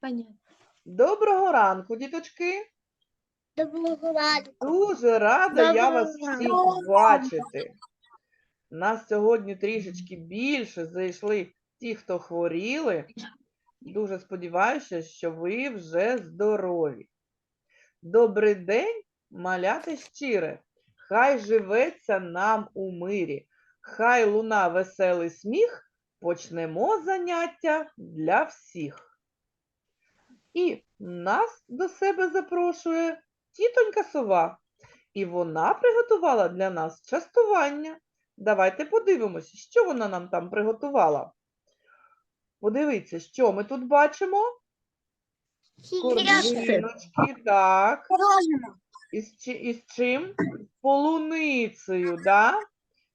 Понятно. Доброго ранку, діточки. доброго ранку. Дуже рада я вас всіх бачити. Нас сьогодні трішечки більше зайшли ті, хто хворіли. Дуже сподіваюся, що ви вже здорові. Добрий день, маляти щире. Хай живеться нам у мирі. Хай луна веселий сміх. Почнемо заняття для всіх. І нас до себе запрошує тітонька сова. І вона приготувала для нас частування. Давайте подивимося, що вона нам там приготувала. Подивіться, що ми тут бачимо? Корзиночки, так. Із, із чим? З полуницею, да?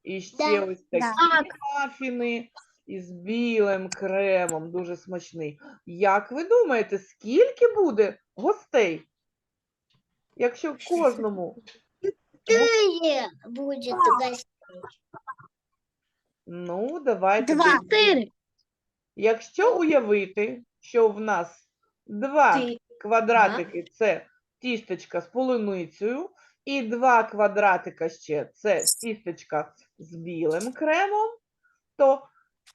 І ще Да, ось такі да. мафіни із білим кремом, дуже смачний. Як ви думаєте, скільки буде гостей? Якщо кожному Четыре будет гостей. Ну, давайте. Два. тоді. Четыре. Якщо уявити, що в нас два Ты. квадратики це тістечка з полуницею, і два квадратика ще це тістечка з білим кремом, то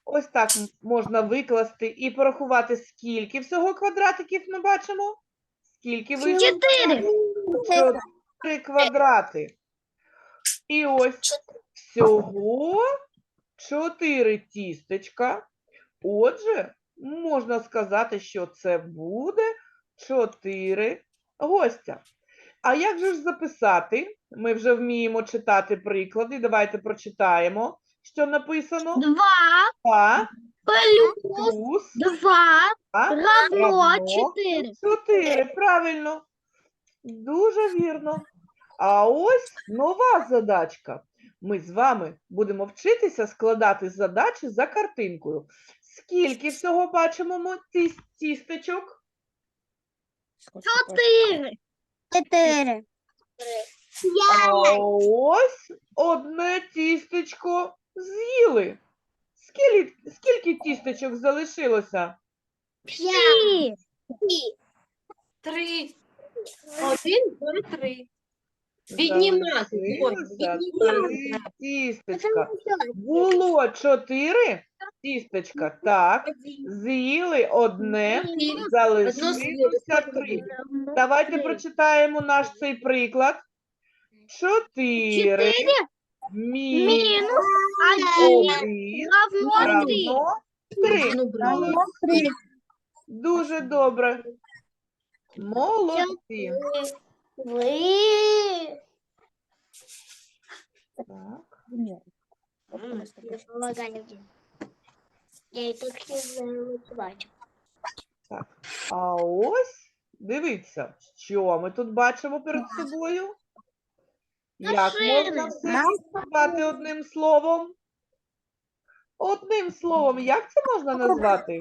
ось так можна викласти і порахувати, скільки всього квадратиків ми бачимо. Скільки ви Четыре. Чотири квадрати. І ось всього чотири тістечка. Отже, можна сказати, що це буде чотири гостя. А як же ж записати? Ми вже вміємо читати приклади. Давайте прочитаємо, що написано. Два Два плюс плюс два а, равно равно четыре. Чотири, правильно. Дуже вірно. А ось нова задачка. Ми з вами будемо вчитися складати задачі за картинкою. Скільки всього бачимо ми тіс- тістечок? Четыре. Четыре. А ось одне тістечко з'їли. Скільки, скільки тістечок залишилося? Три. Три. Один, два, три. Залишилося треба. тістечка. Було чотири тістечка, так. З'їли одне, залишилося три. Давайте прочитаємо наш цей приклад. Чотири мінус Минус один равно три. три. Дуже добре. Молодці. Вы. Так. Я и так не знаю математику. Так. А ось дивіться, що ми тут бачимо перед собою. Як можна все назвати одним словом? Одним словом, як це можна назвати?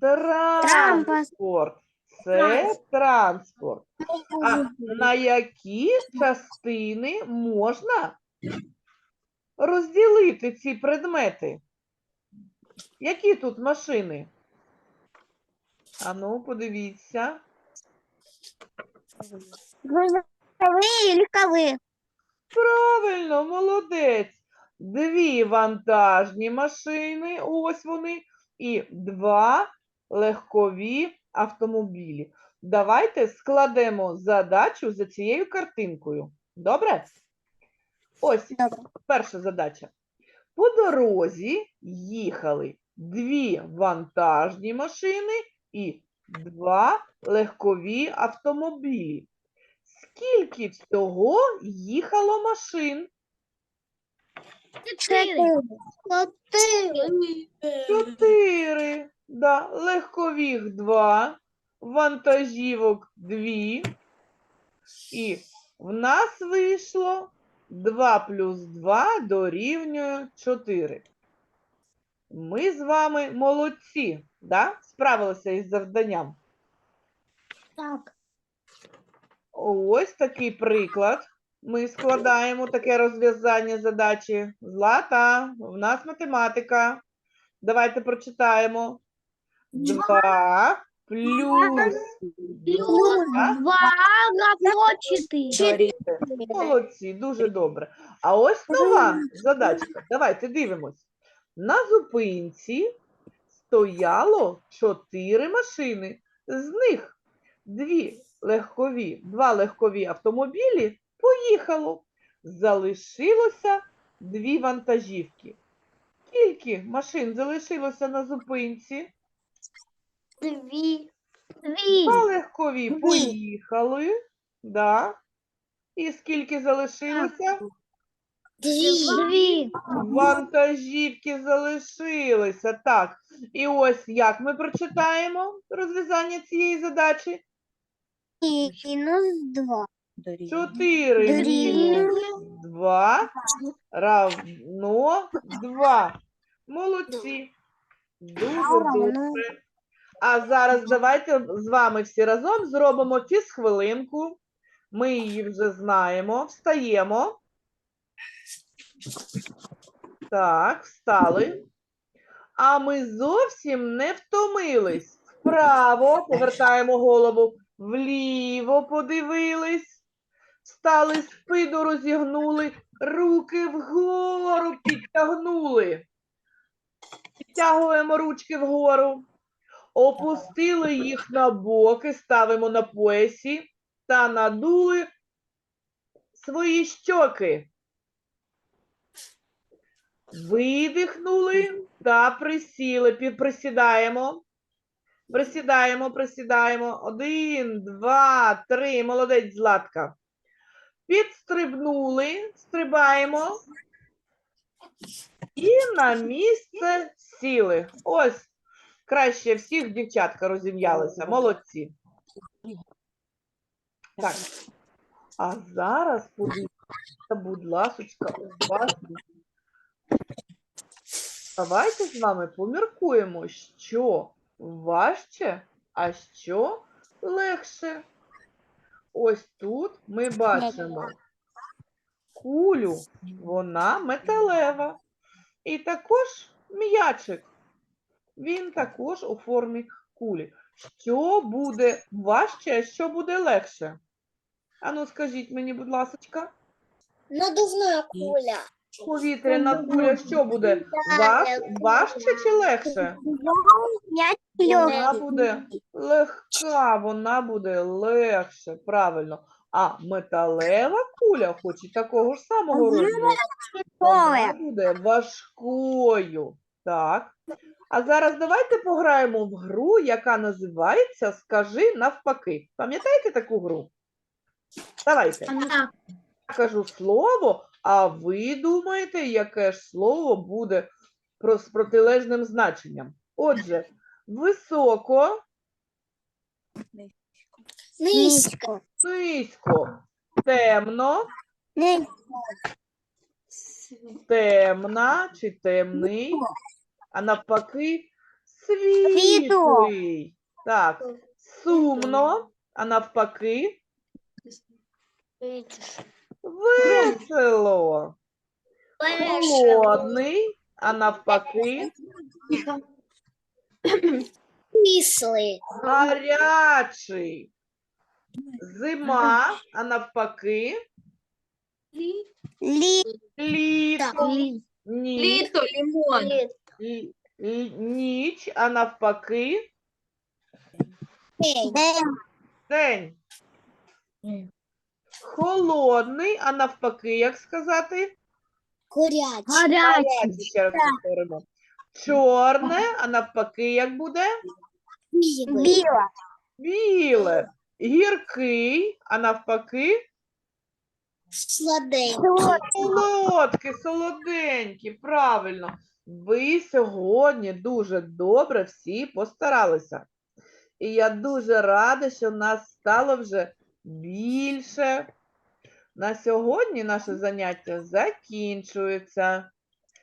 Транспорт. Це транспорт. А на які частини можна розділити ці предмети? Які тут машини? Ану, подивіться. Грузовые или легковые? Правильно, молодець. Дві вантажні машини, ось вони, і два легкові автомобілі. Давайте складемо задачу за цією картинкою. Добре? Ось перша задача. По дорозі їхали дві вантажні машини і два легкові автомобілі. Скільки всього їхало машин? Четыре. Чотири. Да. Легкових два, вантажівок дві. І в нас вийшло 2 плюс 2 дорівнює 4. Ми з вами молодці, да? справилися із завданням. Так. Ось такий приклад. Ми складаємо таке розв'язання задачі. Злата, в нас математика. Давайте прочитаємо. 2 плюс два равно четыре. Молодці, дуже добре. А ось нова задачка. Давайте дивимось. На зупинці стояло чотири машини. З них дві легкові, два легкові автомобілі поїхало. Залишилося дві вантажівки. Скільки машин залишилося на зупинці? Дві. Дві. Два легкові Дві. поїхали. Да. І скільки залишилося? Дві. Вантажівки залишилися. Так. І ось як ми прочитаємо розв'язання цієї задачі? Мінус два. 4 мінус 2 равно 2. Молодці. Дуже добре. А зараз давайте з вами всі разом зробимо фізхвилинку. Ми її вже знаємо. Встаємо. Так, встали. А ми зовсім не втомились. Вправо повертаємо голову, вліво подивились. Встали, спину розігнули, руки вгору підтягнули. Підтягуємо ручки вгору. Опустили їх на боки, ставимо на поясі та надули свої щоки. Видихнули та присіли. Присідаємо. Присідаємо, присідаємо. Один, два, три. Молодець, Златка. Підстрибнули, стрибаємо. І на місце сіли. Ось краще всіх дівчатка розім'ялися. Молодці. Так. А зараз подивіться, будь ласочка, уважно. Давайте з вами поміркуємо, що важче, а що легше. Ось тут ми бачимо кулю, вона металева. І також м'ячик. Він також у формі кулі. Що буде важче, а що буде легше? Ану, скажіть мені, будь ласка, Надувна куля. Повітряна куля що буде? Важ, важче чи легше? Вона буде легка, вона буде легше, правильно. А металева куля, хоч і такого ж самого розміру, вона буде важкою. Так. А зараз давайте пограємо в гру, яка називається Скажи навпаки. Пам'ятаєте таку гру? Давайте. Я кажу слово, а ви думаєте, яке ж слово буде з протилежним значенням. Отже, високо, Низько. низько, темно, темна чи темний, а навпаки світлий. Так, сумно, а навпаки весело. Холодний, а навпаки Кислий. гарячий. Зима, а навпаки літо. Ніч, Літо, лимон. лі- лі- ніч, а навпаки день. Холодний, а навпаки, як сказати? Курячий. Гарячий. Гарячий, ще раз повторимо. Чорне, а навпаки, як буде? Білий. Біле. Гіркий, а навпаки, Сладенький. солодкий, солоденький. Правильно. Ви сьогодні дуже добре всі постаралися. І я дуже рада, що нас стало вже більше. На сьогодні наше заняття закінчується.